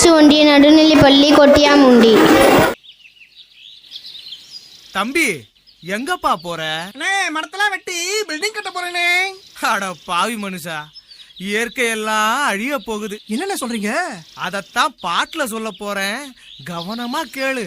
ஊராட்சி ஒன்றிய நடுநிலைப்பள்ளி கொட்டியாமுண்டி. தம்பி எங்கப்பா போற? அண்ணே மரத்தெல்லாம் வெட்டி பில்டிங் கட்ட போறேனே. அட பாவி மனுஷா இயற்கையெல்லாம் அழிய போகுது. என்னென்ன சொல்றீங்க? அதத்தான் பாட்டுல சொல்ல போறேன். கவனமா கேளு.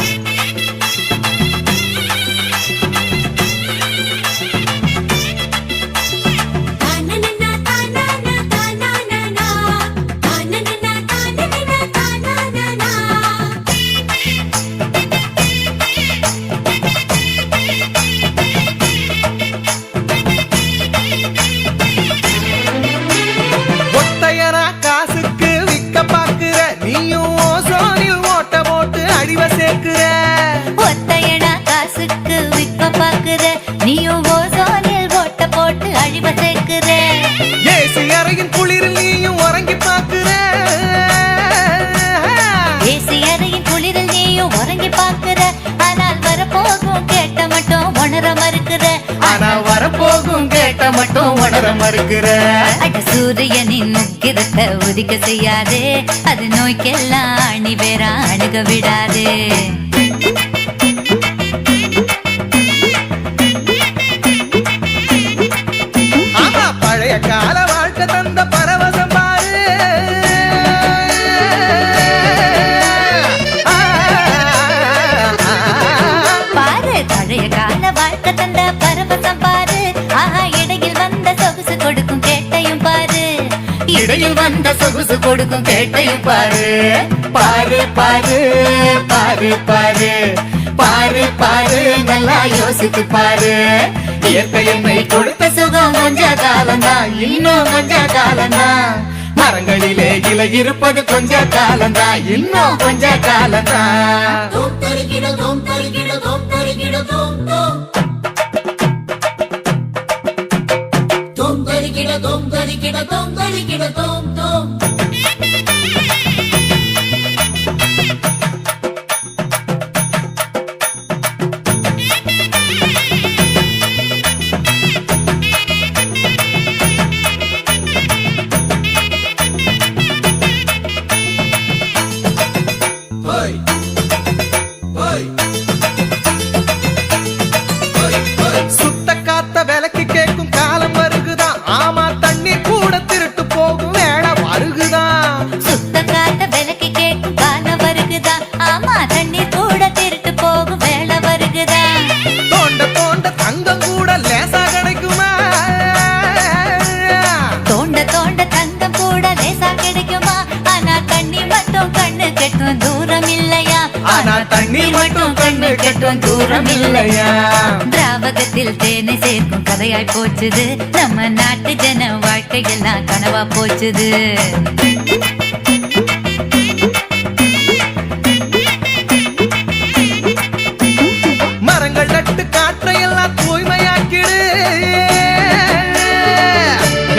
நீயும் ஓசோனில் ஓட்ட போட்டு அழிவ சேர்க்கிற ஏசி அறையின் குளிரில் நீயும் உறங்கி பாக்குற ஏசி அறையின் குளிரில் நீயும் உறங்கி பாக்குற ஆனால் வரப்போகும் கேட்ட மட்டும் உணர மறுக்கிற. ஆனா வரப்போகும் கேட்ட மட்டும் உணர மறுக்கிற. அட சூரியனின் முக்கிரத்தை உதிக்க செய்யாதே. அது நோய்க்கெல்லாம் அணி வேற அணுக விடாதே. கால தந்த பரவசம் பாரு. ஆஹா இடையில் வந்த சொகுசு கொடுக்கும் கேட்டையும் பாரு. இடையில் வந்த சொகுசு கொடுக்கும் கேட்டையும் பாரு. பாரு பாரு பாரு பாரு. பாரு பாரு நல்லா யோசித்து பாரு. இயற்கையின்மை கொடுத்த சுகம் கொஞ்ச காலந்தா இன்னும் கொஞ்ச காலந்தா மரங்களிலே இலை இருப்பது கொஞ்ச காலந்தா இன்னும் கொஞ்ச காலம்தான் சுத்த கெட்டும் தூரம் இல்லையா திராவகத்தில் தேனை சேர்க்கும் கதையாய் போச்சுது. நம்ம நாட்டு ஜன வாழ்க்கையெல்லாம் கனவா போச்சுது. மரங்கள் நட்டு காற்றையெல்லாம் தூய்மையாக்கிடு.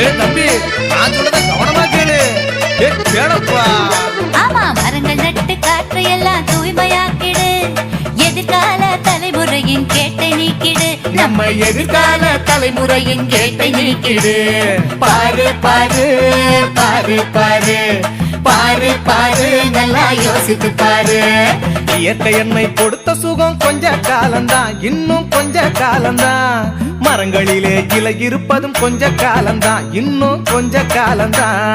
ஏ தம்பி நான் சொல்றத கவனமா கேளு. நீக்கிடு. நம்ம எதிர்கால தலைமுறையின் கேட்டை நீக்கிடு. பாரு பாரு பாரு பாரு. பாரு பாரு நல்லா யோசித்து பாரு. இயற்கை என்னை கொடுத்த சுகம் கொஞ்ச காலம்தான் இன்னும் கொஞ்ச காலம்தான். மரங்களிலே கிளை இருப்பதும் கொஞ்ச காலம்தான் இன்னும் கொஞ்ச காலம்தான்.